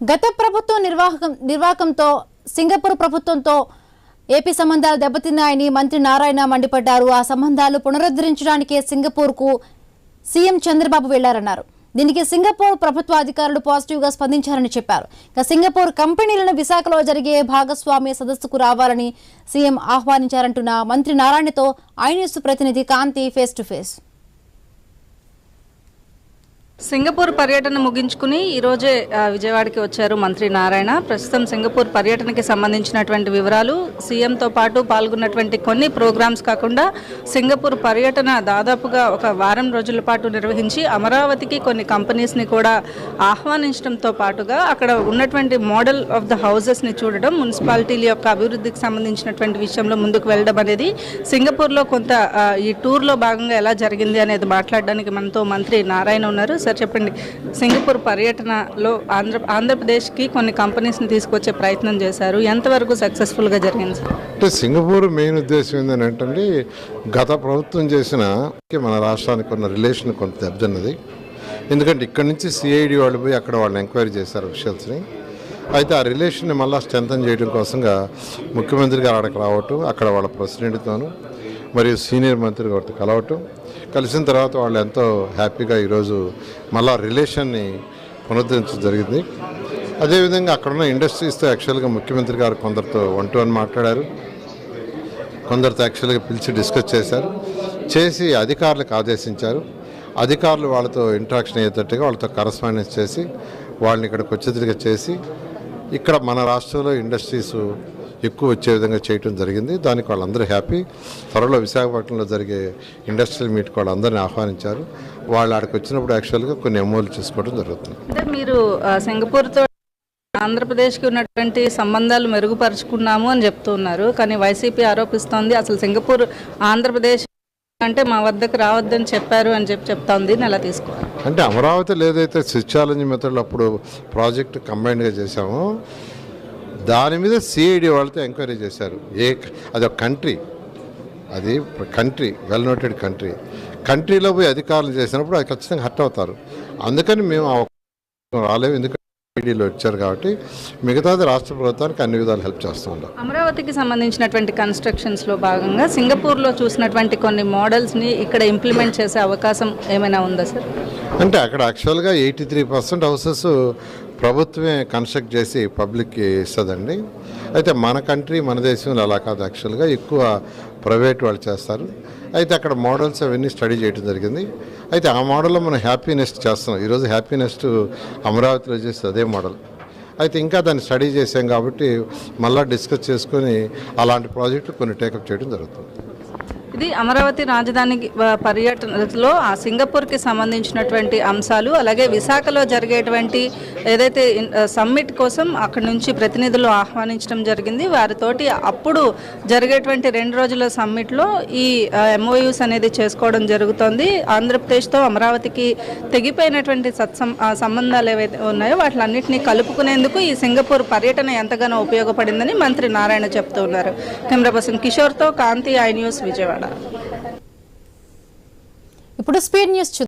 గత ప్రభుత్వం నిర్వాహకం నిర్వాహకంతో సింగపూర్ ప్రభుత్వంతో ఏపీ సంబంధాలు దెబ్బతిన్నాయని మంత్రి నారాయణ మండిపడ్డారు. ఆ సంబంధాలు పునరుద్ధరించడానికే సింగపూర్కు సీఎం చంద్రబాబు వెళ్ళారన్నారు. దీనికి సింగపూర్ ప్రభుత్వ అధికారులు పాజిటివ్గా స్పందించారని చెప్పారు. ఇక సింగపూర్ కంపెనీలను విశాఖలో జరిగే భాగస్వామ్య సదస్సుకు రావాలని సీఎం ఆహ్వానించారంటున్న మంత్రి నారాయణతో ఐ ప్రతినిధి Kanthi face to face Singapore పర్యటన ముగించుకుని ఈరోజే విజయవాడకి వచ్చారు మంత్రి నారాయణ. ప్రస్తుతం సింగపూర్ పర్యటనకి సంబంధించినటువంటి వివరాలు సీఎంతో పాటు పాల్గొన్నటువంటి కొన్ని ప్రోగ్రామ్స్ కాకుండా సింగపూర్ పర్యటన దాదాపుగా ఒక వారం రోజుల పాటు నిర్వహించి అమరావతికి కొన్ని కంపెనీస్ని కూడా ఆహ్వానించడంతో పాటుగా అక్కడ ఉన్నటువంటి మోడల్ ఆఫ్ ద హౌసెస్ని చూడడం మున్సిపాలిటీల యొక్క అభివృద్ధికి సంబంధించినటువంటి విషయంలో ముందుకు వెళ్ళడం అనేది సింగపూర్లో కొంత ఈ టూర్లో భాగంగా ఎలా జరిగింది అనేది మాట్లాడడానికి మనతో మంత్రి నారాయణ ఉన్నారు. ఒకసారి చెప్పండి. సింగపూర్ పర్యటనలో ఆంధ్ర ఆంధ్రప్రదేశ్కి కొన్ని కంపెనీస్ని తీసుకొచ్చే ప్రయత్నం చేశారు. ఎంతవరకు సక్సెస్ఫుల్గా జరిగింది సార్? అంటే సింగపూర్ మెయిన్ ఉద్దేశం ఏంటంటే గత ప్రభుత్వం చేసిన మన రాష్ట్రానికి ఉన్న రిలేషన్ కొంత దెబ్బతిన్నది. ఎందుకంటే ఇక్కడ నుంచి సిఐడి వాళ్ళు పోయి అక్కడ వాళ్ళు ఎంక్వైరీ చేశారు అఫీషియల్స్ని. అయితే ఆ రిలేషన్ని మళ్ళీ స్ట్రెంథన్ చేయడం కోసంగా ముఖ్యమంత్రి గారు అక్కడికి రావటం అక్కడ వాళ్ళ ప్రెసిడెంట్తోనూ మరియు సీనియర్ మంత్రి గారితో కలవటం. కలిసిన తర్వాత వాళ్ళు ఎంతో హ్యాపీగా ఈరోజు మళ్ళా రిలేషన్ని పునరుద్ధరించడం జరిగింది. అదేవిధంగా అక్కడున్న ఇండస్ట్రీస్తో యాక్చువల్గా ముఖ్యమంత్రి గారు కొందరితో వన్ టు వన్ మాట్లాడారు. కొందరితో యాక్చువల్గా పిలిచి డిస్కస్ చేశారు. చేసి అధికారులకు ఆదేశించారు. అధికారులు వాళ్ళతో ఇంటరాక్షన్ అయ్యేటట్టుగా వాళ్ళతో కరస్పాండెన్స్ చేసి వాళ్ళని ఇక్కడికి వచ్చేదిగా చేసి ఇక్కడ మన రాష్ట్రంలో ఇండస్ట్రీస్ ఎక్కువ వచ్చే విధంగా చేయటం జరిగింది. దానికి వాళ్ళందరూ హ్యాపీ. త్వరలో విశాఖపట్నంలో జరిగే ఇండస్ట్రియల్ మీట్కి వాళ్ళందరినీ ఆహ్వానించారు. వాళ్ళు అక్కడికి వచ్చినప్పుడు యాక్చువల్గా కొన్ని ఎమోలు చేసుకోవడం జరుగుతుంది. అంటే మీరు సింగపూర్తో ఆంధ్రప్రదేశ్కి ఉన్నటువంటి సంబంధాలు మెరుగుపరుచుకున్నాము అని చెప్తున్నారు కానీ వైసీపీ ఆరోపిస్తోంది అసలు సింగపూర్ ఆంధ్రప్రదేశ్ అంటే మా వద్దకు రావద్దని చెప్పారు అని చెప్పి చెప్తోంది. ఎలా తీసుకోవాలి? అంటే అమరావతిలో ఏదైతే స్విచ్ ఛాలెంజ్ మెథడ్లో అప్పుడు ప్రాజెక్ట్ కంబైన్డ్గా చేశామో. దాని మీద సిఐడి వాళ్ళతో ఎంక్వైరీ చేశారు. ఏ అది ఒక కంట్రీ. అది కంట్రీ వెల్ నోటెడ్ కంట్రీ. కంట్రీలో పోయి అధికారులు చేసినప్పుడు అది ఖచ్చితంగా హర్ట్ అవుతారు. అందుకని మేము రాలేము. ఎందుకంటే సిఐడిలో వచ్చారు కాబట్టి మిగతాది రాష్ట్ర ప్రభుత్వానికి అన్ని విధాలు హెల్ప్ చేస్తూ ఉంటాం అమరావతికి సంబంధించినటువంటి కన్స్ట్రక్షన్స్లో భాగంగా సింగపూర్లో చూసినటువంటి కొన్ని మోడల్స్ని ఇక్కడ ఇంప్లిమెంట్ చేసే అవకాశం ఏమైనా ఉందా సార్? అంటే అక్కడ యాక్చువల్గా ఎయిటీ త్రీ పర్సెంట్ హౌసెస్ ప్రభుత్వమే కన్స్ట్రక్ట్ చేసి పబ్లిక్కి ఇస్తుందండి. అయితే మన కంట్రీ మన దేశంలో అలా కాదు యాక్చువల్గా ఎక్కువ ప్రైవేట్ వాళ్ళు చేస్తారు. అయితే అక్కడ మోడల్స్ అవన్నీ స్టడీ చేయడం జరిగింది. అయితే ఆ మోడల్లో మనం హ్యాపీనెస్ చేస్తున్నాం. ఈరోజు హ్యాపీనెస్ అమరావతిలో చేస్తే అదే మోడల్ అయితే ఇంకా దాన్ని స్టడీ చేసాం కాబట్టి మళ్ళీ డిస్కస్ చేసుకొని అలాంటి ప్రాజెక్టులు కొన్ని టేకప్ చేయడం జరుగుతుంది. ఇది అమరావతి రాజధాని పర్యటనలో ఆ సింగపూర్కి సంబంధించినటువంటి అంశాలు అలాగే విశాఖలో జరిగేటువంటి ఏదైతే సమ్మిట్ కోసం అక్కడి నుంచి ప్రతినిధులు ఆహ్వానించడం జరిగింది. వారితోటి అప్పుడు జరిగేటువంటి రెండు రోజుల సమ్మిట్లో ఈ ఎంఓయూస్ అనేది చేసుకోవడం జరుగుతోంది. ఆంధ్రప్రదేశ్తో అమరావతికి తెగిపోయినటువంటి సత్సం సంబంధాలు ఏవైతే ఉన్నాయో వాటిలన్నింటినీ కలుపుకునేందుకు ఈ సింగపూర్ పర్యటన ఎంతగానో ఉపయోగపడిందని మంత్రి నారాయణ చెప్తూ ఉన్నారు కెమెరా పర్సన్ కిషోర్తో కాంతి ఐ న్యూస్ విజయవాడ. ఇప్పుడు స్పీడ్ న్యూస్ చూద్దాం.